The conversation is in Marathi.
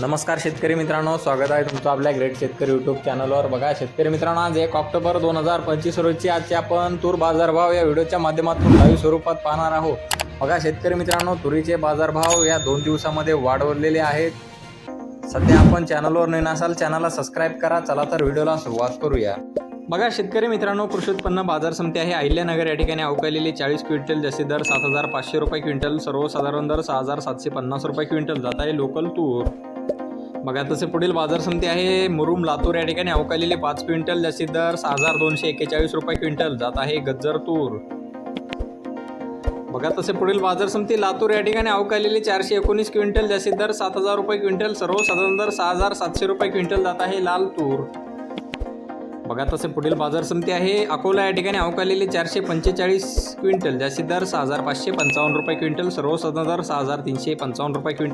नमस्कार शेतकरी मित्रांनो स्वागत आहे तुमचं आपल्या ग्रेट शेतकरी यूट्यूब चॅनलवर बघा शेतकरी मित्रांनो आज एक ऑक्टोबर दोन हजार पंचवीस रोजची आजचे आपण तूर बाजारभाव या व्हिडिओच्या माध्यमातून लाईव्ह स्वरूपात पाहणार आहोत. बघा शेतकरी मित्रांनो तुरीचे बाजारभाव या दोन दिवसामध्ये वाढवलेले आहेत. सध्या आपण चॅनलवर नवीन असाल चॅनलला सबस्क्राईब करा. चला तर व्हिडिओला सुरुवात करूया. बघा शेतकरी मित्रांनो कृषी उत्पन्न बाजार समिती आहे. अहिल्यानगर या ठिकाणी अवकालेली चाळीस क्विंटल जसे दर सात हजार पाचशे रुपये क्विंटल सर्वसाधारण दर सहा हजार सातशे पन्नास रुपये क्विंटल. जात आहे लोकल तूर. बघा तसे पुढील बाजार समिती आहे. मुरुम लातूर या ठिकाणी अवकालेले पाच क्विंटल जास्तीत दर सहा हजार दोनशे एक्केचाळीस रुपये क्विंटल जात आहे गज्जर तूर बघा तसे पुढील बाजार समिती लातूर या ठिकाणी अवकालेले चारशे एकोणीस क्विंटल जास्तीत दर सात हजार रुपये क्विंटल सर्वसाधारण दर सहा हजार सातशे रुपये क्विंटल जात आहे लाल तूर बघा तसे पुढील बाजार समिती आहे. अकोला या ठिकाणी अवकालेले चारशे पंचेचाळीस क्विंटल जास्तीत दर सहा हजार पाचशे पंचावन्न रुपये क्विंटल सर्वसाधारण दर सहा हजार तीनशे पंचावन्न रुपये क्विंटल.